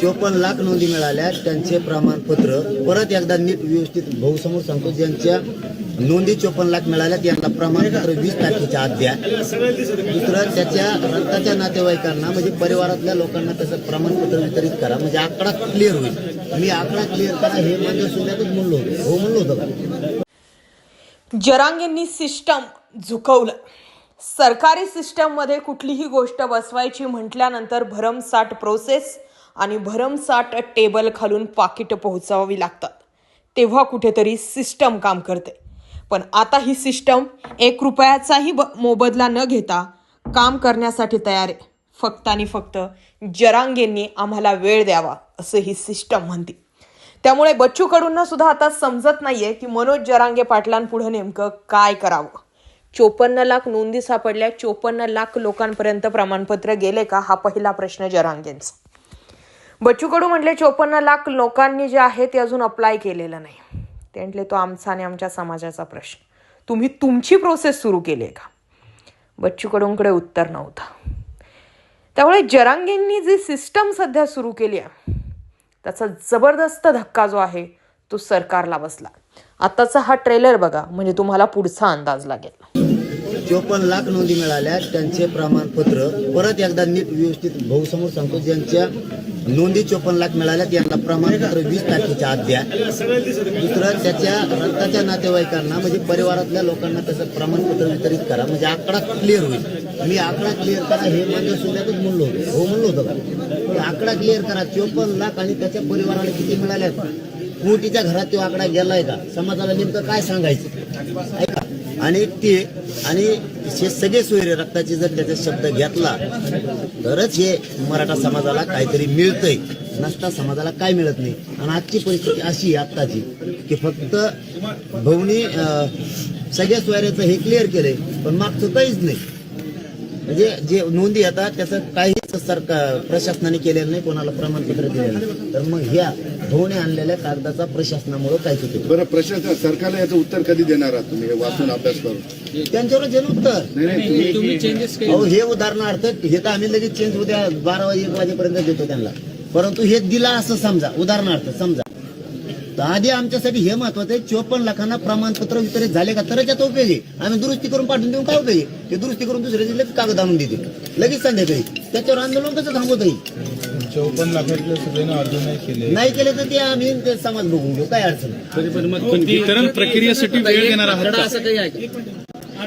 चोपन्न लाख नोंदी मिळाल्या त्यांचे प्रमाणपत्र परत एकदा नीट व्यवस्थित भाऊ समोर सांगतो. ज्यांच्या नोंदी चोपन्न लाख मिळाल्या त्यांना प्रमाणपत्र वीस तारखेच्या आत द्या. दुसरं त्याच्या रक्ताच्या नातेवाईकांना म्हणजे परिवारातल्या लोकांना त्याचं प्रमाणपत्र वितरित करा. म्हणजे आकडा क्लिअर होईल. मी आकडा क्लिअर करा हे माझ्या सोबतच म्हणलो होतो. हो म्हणलो होतो जरांगेंनी सिस्टम झुकवलं. सरकारी सिस्टममध्ये कुठलीही गोष्ट बसवायची म्हटल्यानंतर भरमसाठ प्रोसेस आणि भरमसाठ टेबल खालून पाकिट पोहोचावी लागतात. तेव्हा कुठेतरी सिस्टम काम करते. पण आता ही सिस्टम एक रुपयाचाही ब मोबदला न घेता काम करण्यासाठी तयार आहे. फक्त आणि फक्त जरांगेंनी आम्हाला वेळ द्यावा असं ही सिस्टम म्हणते. त्यामुळे बच्चू कडूंना सुद्धा आता समजत नाहीये की मनोज जरांगे पाटलांपुढं नेमकं काय करावं. चोपन्न लाख नोंदी सापडल्या. चोपन्न लाख लोकांपर्यंत प्रमाणपत्र गेले का? हा पहिला प्रश्न जरांगेंचा. बच्चू कडू म्हटले चोपन्न लाख लोकांनी जे आहे ते अजून अप्लाय केलेलं नाही. ते म्हटले तो आमचा आणि आमच्या समाजाचा प्रश्न. तुम्ही तुमची प्रोसेस सुरू केली आहे का? बच्चू कडूंकडे उत्तर नव्हतं. त्यामुळे जरांगेंनी जी सिस्टम सध्या सुरू केली आहे त्याचा जबरदस्त धक्का जो आहे तो सरकारला बसला. आताचा हा ट्रेलर बघा म्हणजे तुम्हाला पुढचा अंदाज लागेल. चोपन्न लाख नोंदी मिळाल्या त्यांचे प्रमाणपत्र परत एकदा नीट व्यवस्थित भाऊ समोर सांगतो ज्यांच्या नोंदी चोपन्न लाख मिळाल्या त्यांना प्रमाणपत्र वीस तारखेच्या आत द्या. दुसरं त्याच्या रक्ताच्या नातेवाईकांना म्हणजे परिवारातल्या लोकांना त्याचं प्रमाणपत्र वितरित करा. म्हणजे आकडा क्लिअर होईल. मी आकडा क्लिअर करा हे माझ्या सोबतच म्हणलो होतो. हो म्हणलो होतो. का आकडा क्लिअर करा. चोपन्न लाख आणि त्याच्या परिवाराला किती मिळाल्या मोठीच्या घरात तो आकडा गेलाय का? समाजाला नेमकं काय सांगायचं? ऐका. आणि ते आणि हे सगळे सोयरे रक्ताचे जर त्याचा शब्द घेतला तरच हे मराठा समाजाला काहीतरी मिळतंय. नसता समाजाला काय मिळत नाही. आणि आजची परिस्थिती अशी आहे आत्ताची की फक्त भाऊनी सगळ्या सोयऱ्याचं हे क्लिअर केलंय पण मागचं काहीच नाही. म्हणजे जे नोंदी येतात त्याचं काहीच सरकार प्रशासनाने केलेलं नाही कोणाला प्रमाणपत्र दिलेलं नाही. तर मग ह्या भाऊने आणलेल्या कागदाचा प्रशासनामुळे काय चुकी बरं प्रशासन सरकारला याचं उत्तर कधी देणार आहात तुम्ही? हे वाचून अभ्यास करून. त्यांच्यावर जे उत्तर. नाही नाही तुम्ही अहो हे उदाहरणार्थ हे तर आम्ही लगेच चेंज उद्या बारा वाजे एक वाजेपर्यंत देतो त्यांना. परंतु हे दिला असं समजा उदाहरणार्थ समजा. तर आधी आमच्यासाठी हे महत्वाचं आहे चोपन्न लाखांना प्रमाणपत्र वितरित झाले का तरच याचा उपयोग आहे. आम्ही दुरुस्ती करून पाठवून देऊन काय उपयोग आहे? ते दुरुस्ती करून दुसऱ्या जिल्ह्यात कागद आणून देते लगेच संध्याकाळी. त्याच्यावर आंदोलन कसं थांबवत येईल? चौपन्न लाखातले सगळ्यांना अर्ज नाही केले नाही केले तर ते आम्ही ते समाज बघून घेऊ काय अडचण नाही. पण वितरण प्रक्रियेसाठी वेळ घेणार आहात का? असं काही आहे का?